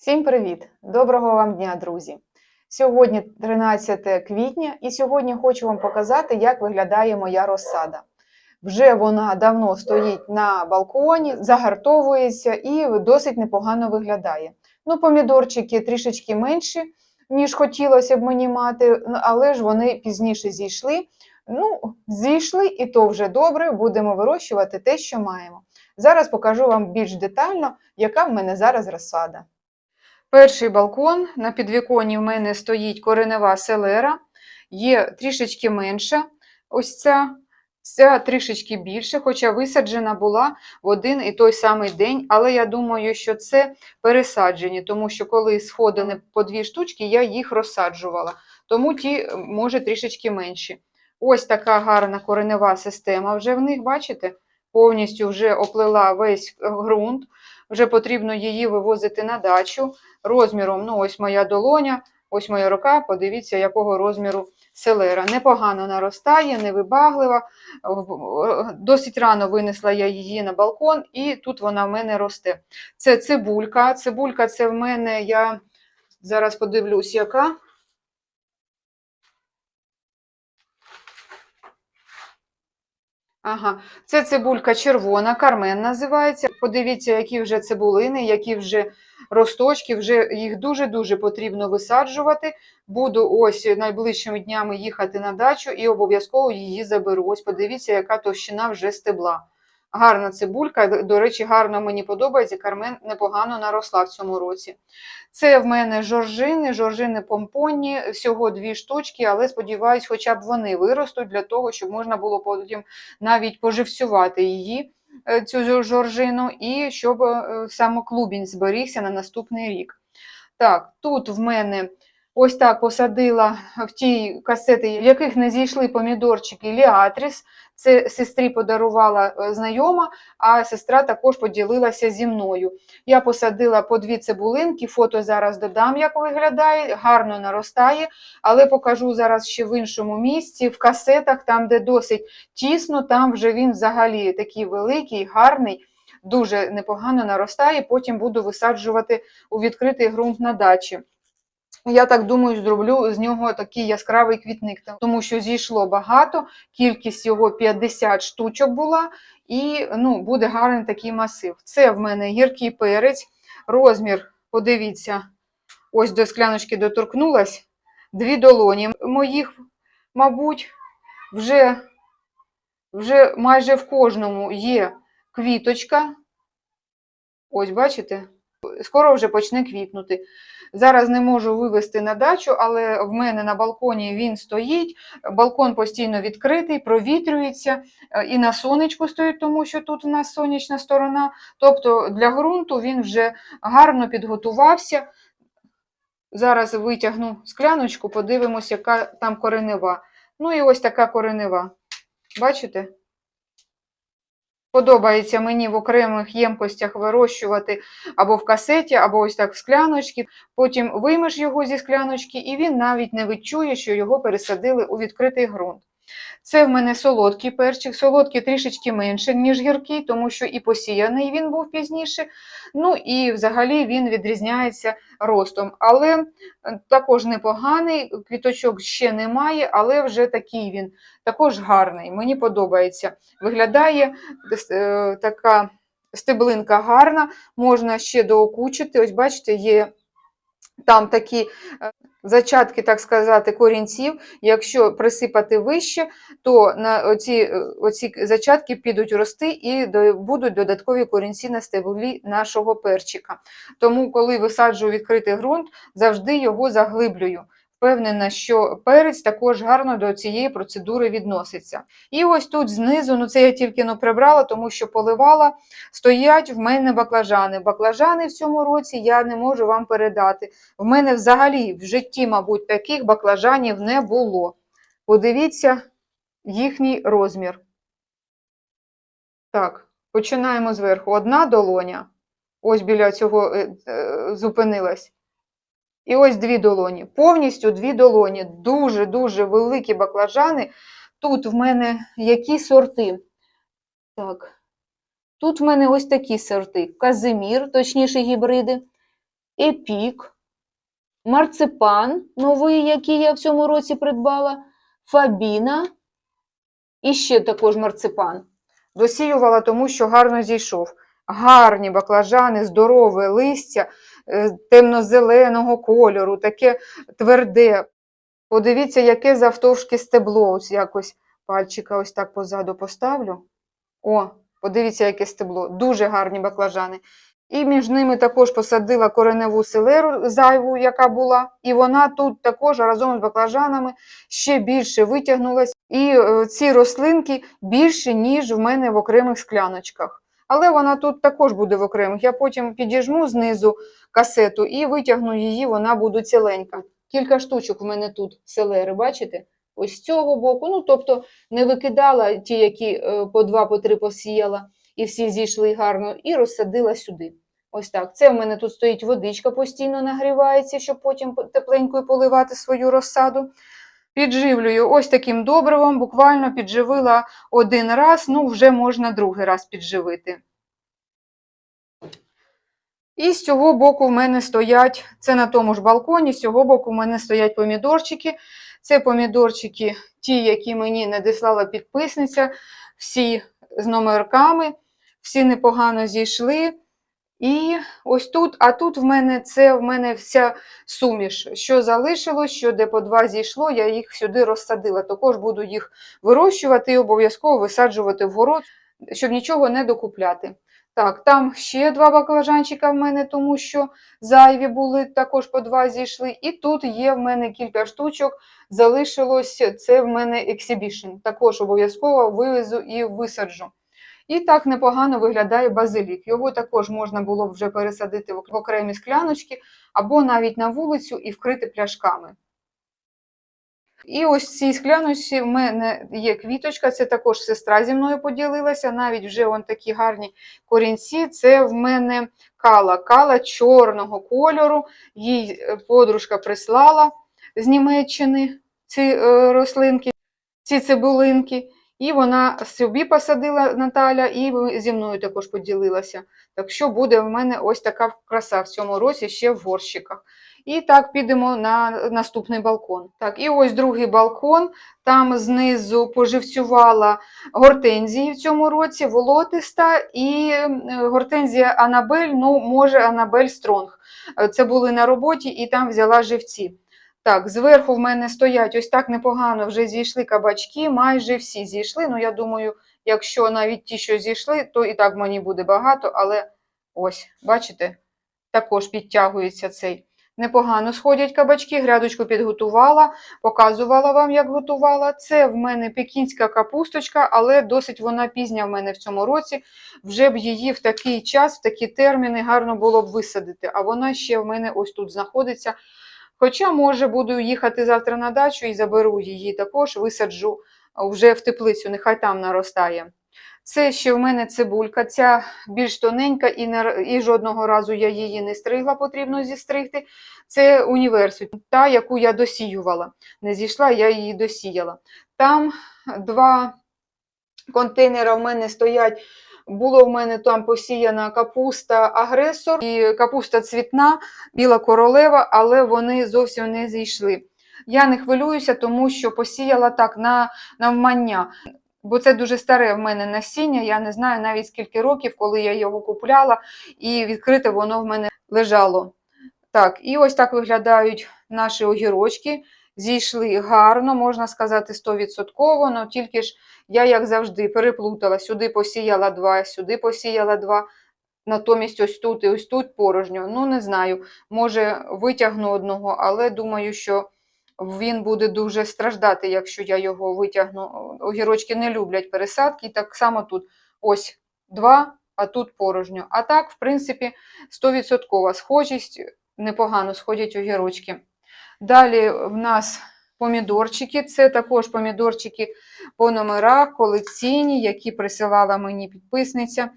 Всім привіт! Доброго вам дня, друзі! Сьогодні 13 квітня, і сьогодні хочу вам показати, як виглядає моя розсада. Вже вона давно стоїть на балконі, загартовується і досить непогано виглядає. Ну, помідорчики трішечки менші, ніж хотілося б мені мати, ну, але ж вони пізніше зійшли. Ну, зійшли, і то вже добре, будемо вирощувати те, що маємо. Зараз покажу вам більш детально, яка в мене зараз розсада. Перший балкон на підвіконні в мене стоїть коренева селера, є трішечки менша. Ось ця, ця трішечки більше, хоча висаджена була в один і той самий день. Але я думаю, що це пересаджені, тому що коли сходили по дві штучки, я їх розсаджувала. Тому ті, може, трішечки менші. Ось така гарна коренева система вже в них, бачите? Повністю вже оплила весь ґрунт, вже потрібно її вивозити на дачу розміром, ну ось моя долоня, ось моя рука, подивіться, якого розміру селера. Непогано наростає, невибаглива. В- Досить рано винесла я її на балкон, і тут вона в мене росте. Це цибулька. Цибулька це в мене, я зараз подивлюсь, яка. Ага, це цибулька червона, кармен називається. Подивіться, які вже цибулини, які вже росточки, вже їх дуже-дуже потрібно висаджувати. Буду ось найближчими днями їхати на дачу і обов'язково її заберу. Ось подивіться, яка товщина вже стебла. Гарна цибулька, до речі, гарно мені подобається. Кармен непогано наросла в цьому році. Це в мене жоржини, жоржини помпонні, всього дві штучки, але сподіваюсь, хоча б вони виростуть для того, щоб можна було потім навіть поживцювати її, е, цю жоржину, і щоб е, саме клубінь зберігся на наступний рік. Так, тут в мене ось так посадила в ті касети, в яких не зійшли помідорчики Ліатріс. Це сестрі подарувала е, знайома, а сестра також поділилася зі мною. Я посадила по дві цибулинки, фото зараз додам, як виглядає, гарно наростає, але покажу зараз ще в іншому місці, в касетах, там, де досить тісно, там вже він взагалі такий великий, гарний, дуже непогано наростає. Потім буду висаджувати у відкритий ґрунт на дачі. Я так думаю, зроблю з нього такий яскравий квітник, тому що зійшло багато, кількість його 50 штучок була, і ну, буде гарний такий масив. Це в мене гіркий перець, розмір, подивіться, ось до скляночки доторкнулась, дві долоні моїх, мабуть, вже, вже майже в кожному є квіточка. Ось, бачите? Скоро вже почне квітнути. Зараз не можу вивезти на дачу, але в мене на балконі він стоїть. Балкон постійно відкритий, провітрюється е, і на сонечку стоїть, тому що тут у нас сонячна сторона. Тобто для ґрунту він вже гарно підготувався. Зараз витягну скляночку, подивимось, яка там коренева. Ну і ось така коренева. Бачите? Подобається мені в окремих ємкостях вирощувати або в касеті, або ось так в скляночці. Потім виймеш його зі скляночки, і він навіть не відчує, що його пересадили у відкритий ґрунт. Це в мене солодкий перчик, солодкий трішечки менше, ніж гіркий, тому що і посіяний він був пізніше. Ну і взагалі він відрізняється ростом. Але е, також непоганий, квіточок ще немає, але вже такий він, також гарний. Мені подобається. Виглядає е, така стеблинка гарна, можна ще доокучити. Ось бачите, є там такі е, зачатки, так сказати, корінців. Якщо присипати вище, то на оці, е, оці зачатки підуть рости і будуть додаткові корінці на стеблі нашого перчика. Тому, коли висаджую відкритий ґрунт, завжди його заглиблюю. Впевнена, що перець також гарно до цієї процедури відноситься. І ось тут знизу, ну це я тільки ну, прибрала, тому що поливала, стоять в мене баклажани. Баклажани в цьому році я не можу вам передати. В мене взагалі в житті, мабуть, таких баклажанів не було. Подивіться їхній розмір. Так, починаємо зверху. Одна долоня. Ось біля цього е, е, зупинилась. І ось дві долоні. Повністю дві долоні. Дуже-дуже великі баклажани. Тут в мене які сорти? Так. Тут в мене ось такі сорти. Казимір, точніше гібриди. Епік, марципан новий, який я в цьому році придбала, Фабіна і ще також марципан. Досіювала, тому що гарно зійшов. Гарні баклажани, здорове листя темно-зеленого кольору, таке тверде. Подивіться, яке завтовшки стебло. Ось якось пальчика ось так позаду поставлю. О, подивіться, яке стебло. Дуже гарні баклажани. І між ними також посадила кореневу селеру зайву, яка була. І вона тут також разом з баклажанами ще більше витягнулась. І е, ці рослинки більше, ніж в мене в окремих скляночках. Але вона тут також буде в окремих. Я потім підіжму знизу касету і витягну її, вона буде ціленька. Кілька штучок в мене тут селери, бачите? Ось з цього боку. Ну, тобто не викидала ті, які е, по два, по три посіяла, і всі зійшли гарно, і розсадила сюди. Ось так. Це в мене тут стоїть водичка, постійно нагрівається, щоб потім тепленькою поливати свою розсаду. Підживлюю ось таким добривом, буквально підживила один раз, ну вже можна другий раз підживити. І з цього боку в мене стоять, це на тому ж балконі, з цього боку в мене стоять помідорчики. Це помідорчики, ті, які мені надіслала підписниця, всі з номерками, всі непогано зійшли. І ось тут, а тут в мене це в мене вся суміш. Що залишилось, що де по два зійшло, я їх сюди розсадила. Також буду їх вирощувати і обов'язково висаджувати в город, щоб нічого не докупляти. Так, там ще два баклажанчика в мене, тому що зайві були, також по два зійшли. І тут є в мене кілька штучок, залишилось це в мене ексібішн. Також обов'язково вивезу і висаджу. І так непогано виглядає базилік. Його також можна було б вже пересадити в окремі скляночки або навіть на вулицю і вкрити пляшками. І ось в цій скляночці в мене є квіточка, це також сестра зі мною поділилася. Навіть вже вон такі гарні корінці. Це в мене кала, кала чорного кольору. Їй е, подружка прислала з Німеччини ці е, рослинки, ці цибулинки. І вона собі посадила Наталя, і зі мною також поділилася. Так що буде в мене ось така краса в цьому році ще в горщиках. І так підемо на наступний балкон. Так, і ось другий балкон. Там знизу поживцювала гортензії в цьому році, волотиста і гортензія Анабель, ну, може, Анабель Стронг. Це були на роботі і там взяла живці. Так, зверху в мене стоять ось так непогано вже зійшли кабачки, майже всі зійшли. Ну, я думаю, якщо навіть ті, що зійшли, то і так мені буде багато, але ось, бачите, також підтягується цей. Непогано сходять кабачки, грядочку підготувала, показувала вам, як готувала. Це в мене пекінська капусточка, але досить вона пізня в мене в цьому році. Вже б її в такий час, в такі терміни гарно було б висадити. А вона ще в мене ось тут знаходиться. Хоча, може, буду їхати завтра на дачу і заберу її також, висаджу вже в теплицю, нехай там наростає. Це ще в мене цибулька, ця більш тоненька, і, не, і жодного разу я її не стригла, потрібно зістригти. Це університет, та, яку я досіювала. Не зійшла, я її досіяла. Там два контейнери в мене стоять. Було в мене там посіяна капуста агресор і капуста цвітна, біла королева, але вони зовсім не зійшли. Я не хвилююся, тому що посіяла так на навмання. Бо це дуже старе в мене насіння. Я не знаю навіть скільки років, коли я його купляла, і відкрите воно в мене лежало. Так, і ось так виглядають наші огірочки. Зійшли гарно, можна сказати, 100%, але тільки ж я, як завжди, переплутала. Сюди посіяла два, сюди посіяла два. Натомість ось тут і ось тут порожньо. Ну, не знаю, може витягну одного, але думаю, що він буде дуже страждати, якщо я його витягну. Огірочки не люблять пересадки. І так само тут ось два, а тут порожньо. А так, в принципі, 100% схожість, непогано сходять огірочки. Далі в нас помідорчики. Це також помідорчики по номерах, колекційні, які присилала мені підписниця.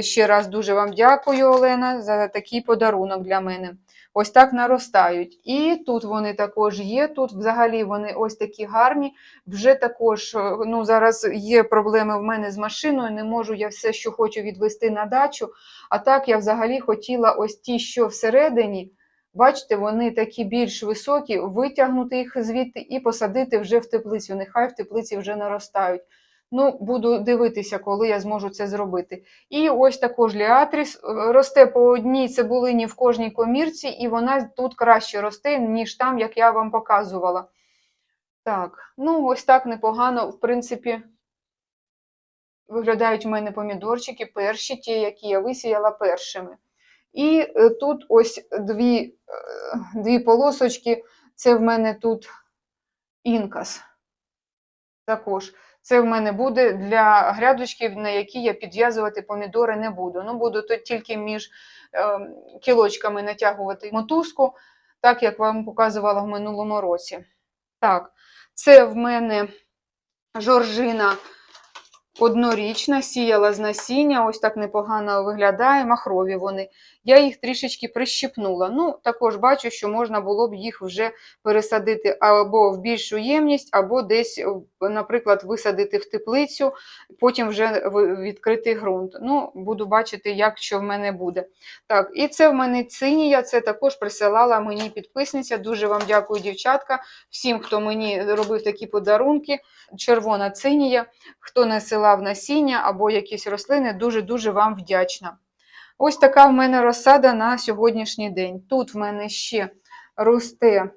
Ще раз дуже вам дякую, Олена, за такий подарунок для мене. Ось так наростають. І тут вони також є. Тут взагалі вони ось такі гарні. Вже також е, ну, зараз є проблеми в мене з машиною. Не можу я все, що хочу відвести на дачу. А так я взагалі хотіла ось ті, що всередині. Бачите, вони такі більш високі, витягнути їх звідти і посадити вже в теплицю. Нехай в теплиці вже наростають. Ну, буду дивитися, коли я зможу це зробити. І ось також ліатріс е, росте по одній цибулині в кожній комірці, і вона тут краще росте, ніж там, як я вам показувала. Так, ну ось так непогано, в принципі, виглядають в мене помідорчики, перші, ті, які я висіяла першими. І е, тут ось дві, е, дві полосочки, це в мене тут інкас. Також. Це в мене буде для грядочків, на які я підв'язувати помідори не буду. Ну, буду тут тільки між е, кілочками натягувати мотузку, так як вам показувала в минулому році. Так, це в мене жоржина однорічна, сіяла з насіння, ось так непогано виглядає, махрові вони. Я їх трішечки прищипнула. Ну, також бачу, що можна було б їх вже пересадити або в більшу ємність, або десь, наприклад, висадити в теплицю, потім вже в відкритий ґрунт. Ну, буду бачити, як що в мене буде. Так, і це в мене цинія, це також присилала мені підписниця. Дуже вам дякую, дівчатка, всім, хто мені робив такі подарунки. Червона цинія, хто насилав насіння або якісь рослини, дуже-дуже вам вдячна. Ось така в мене розсада на сьогоднішній день. Тут в мене ще росте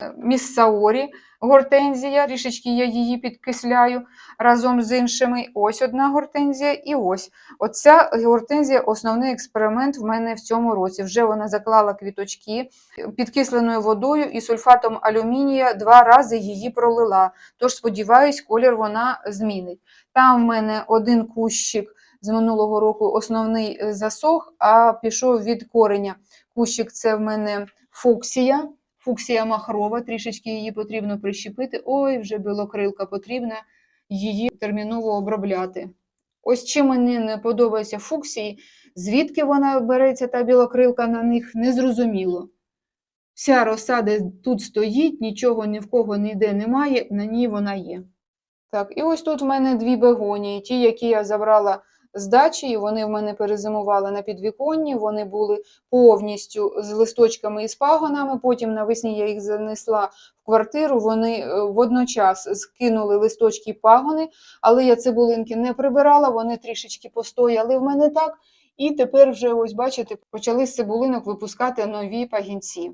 е, міссаорі, гортензія, трішечки я її підкисляю разом з іншими. Ось одна гортензія і ось. Оця гортензія основний експеримент в мене в цьому році. Вже вона заклала квіточки підкисленою водою і сульфатом алюмінія два рази її пролила. Тож, сподіваюсь, колір вона змінить. Там в мене один кущик з минулого року основний е, засох, а пішов від кореня. Кущик це в мене фуксія. Фуксія махрова, трішечки її потрібно прищепити. Ой, вже білокрилка потрібна її терміново обробляти. Ось чим мені не подобається фуксії, звідки вона береться, та білокрилка на них, незрозуміло. Вся розсада тут стоїть, нічого ні в кого ніде немає, на ній вона є. Так, і ось тут в мене дві бегонії, ті, які я забрала з дачі, і вони в мене перезимували на підвіконні, вони були повністю з листочками і з пагонами. Потім навесні я їх занесла в квартиру. Вони е, водночас скинули листочки і пагони, але я цибулинки не прибирала, вони трішечки постояли в мене так. І тепер вже, ось бачите, почали з цибулинок випускати нові пагінці.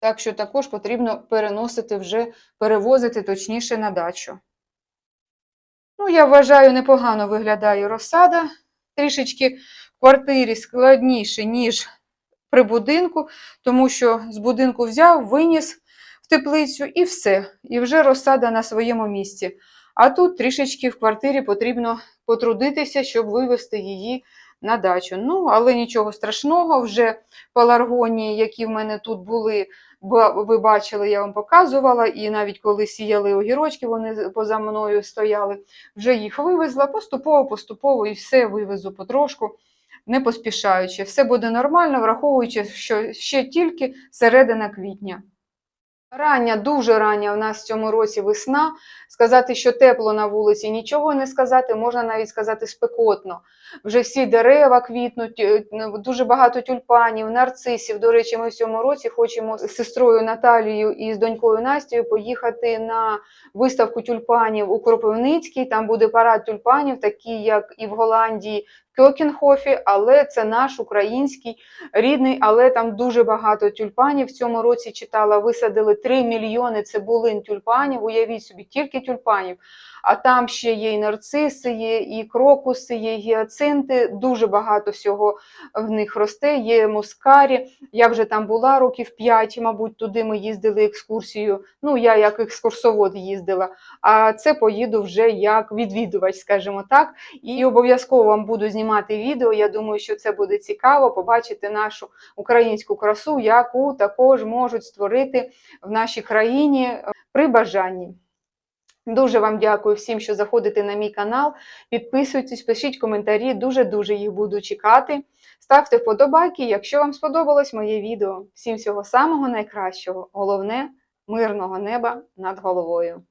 Так що також потрібно переносити вже, перевозити точніше на дачу. Ну, я вважаю, непогано виглядає розсада. Трішечки в квартирі складніше, ніж при будинку, тому що з будинку взяв, виніс в теплицю і все. І вже розсада на своєму місці. А тут трішечки в квартирі потрібно потрудитися, щоб вивезти її на дачу. Ну, але нічого страшного, вже паларгонії, які в мене тут були, ба- ви бачили, я вам показувала, і навіть коли сіяли огірочки, вони поза мною стояли, вже їх вивезла поступово, поступово і все вивезу потрошку, не поспішаючи. Все буде нормально, враховуючи, що ще тільки середина квітня. Рання, дуже рання у нас в цьому році весна. Сказати, що тепло на вулиці, нічого не сказати, можна навіть сказати спекотно. Вже всі дерева квітнуть, е, дуже багато тюльпанів, нарцисів. До речі, ми в цьому році хочемо з сестрою Наталією і з донькою Настю поїхати на виставку тюльпанів у Кропивницький. Там буде парад тюльпанів, такі як і в Голландії. В Кьокенхофі, але це наш український рідний, але там дуже багато тюльпанів. В цьому році читала, висадили 3 мільйони цибулин тюльпанів. Уявіть собі, тільки тюльпанів. А там ще є і нарциси, є і крокуси, є гіацинти. Дуже багато всього в них росте. Є мускарі. Я вже там була років 5, мабуть, туди ми їздили екскурсію. Ну, я як екскурсовод їздила. А це поїду вже як відвідувач, скажімо так. І обов'язково вам буду знімати відео. Я думаю, що це буде цікаво побачити нашу українську красу, яку також можуть створити в нашій країні при бажанні. Дуже вам дякую всім, що заходите на мій канал. Підписуйтесь, пишіть коментарі, дуже-дуже їх буду чекати. Ставте вподобайки, якщо вам сподобалось моє відео. Всім всього самого найкращого. Головне мирного неба над головою.